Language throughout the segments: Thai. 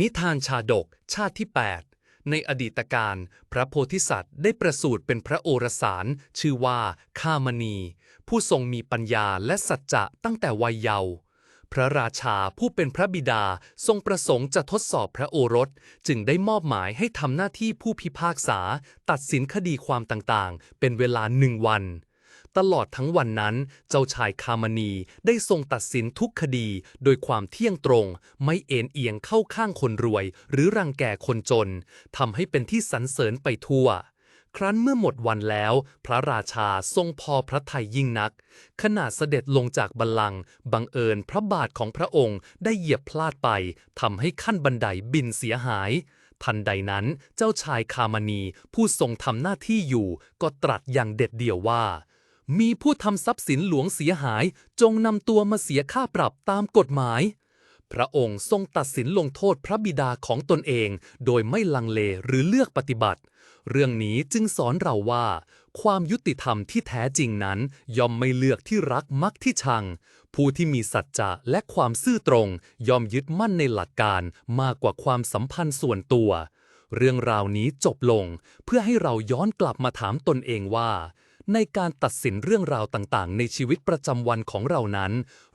นิทานชาดกชาติที่ 8 ในอดีตการพระโพธิสัตว์ได้ประสูติเป็นพระโอรสารชื่อว่าคามณี ผู้ทรงมีปัญญาและสัจจะตั้งแต่วัยเยาว์พระราชาผู้เป็นพระบิดาทรงประสงค์จะทดสอบพระโอรส จึงได้มอบหมายให้ทำหน้าที่ผู้พิพากษา ตัดสินคดีความต่างๆ เป็นเวลาหนึ่งวัน ตลอดทั้งวันนั้น เจ้าชายคามณีได้ทรงตัดสินทุกคดี โดยความเที่ยงตรง ไม่เอ็นเอียงเข้าข้างคนรวย หรือรังแกคนจนทำให้เป็นที่สรรเสริญไปทั่ว ครั้นเมื่อหมดวันแล้ว พระราชาทรงพอพระทัยยิ่งนัก ขณะเสด็จลงจากบัลลังก์บังเอิญพระบาทของพระองค์ได้เหยียบพลาดไปทำให้ขั้นบันไดบินเสียหายทันใดนั้นเจ้าชายคามณีผู้ทรงทำหน้าที่อยู่ก็ตรัสอย่างเด็ดเดี่ยวว่า มีผู้ทำทรัพย์สินหลวงเสียหายจงนำตัวมาเสียค่าปรับตามกฎหมาย พระองค์ทรงตัดสินลงโทษพระบิดาของตนเอง โดยไม่ลังเลหรือเลือกปฏิบัติ เรื่องนี้จึงสอนเราว่า ความยุติธรรมที่แท้จริงนั้น ย่อมไม่เลือกที่รักมักที่ชัง ผู้ที่มีสัจจะและความซื่อตรง ย่อมยึดมั่นในหลักการมากกว่าความสัมพันธ์ส่วนตัว เรื่องราวนี้จบลง เพื่อให้เราย้อนกลับมาถามตนเองว่า ในการตัดสินเรื่องราวต่างๆ ในชีวิตประจำวันของเรานั้น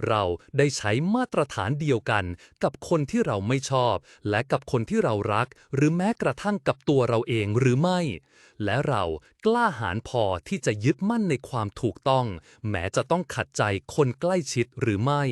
เราได้ใช้มาตรฐานเดียวกัน กับคนที่เราไม่ชอบ และกับคนที่เรารัก หรือแม้กระทั่งกับตัวเราเองหรือไม่ และเรากล้าหาญพอที่จะยึดมั่นในความถูกต้อง แม้จะต้องขัดใจคนใกล้ชิดหรือไม่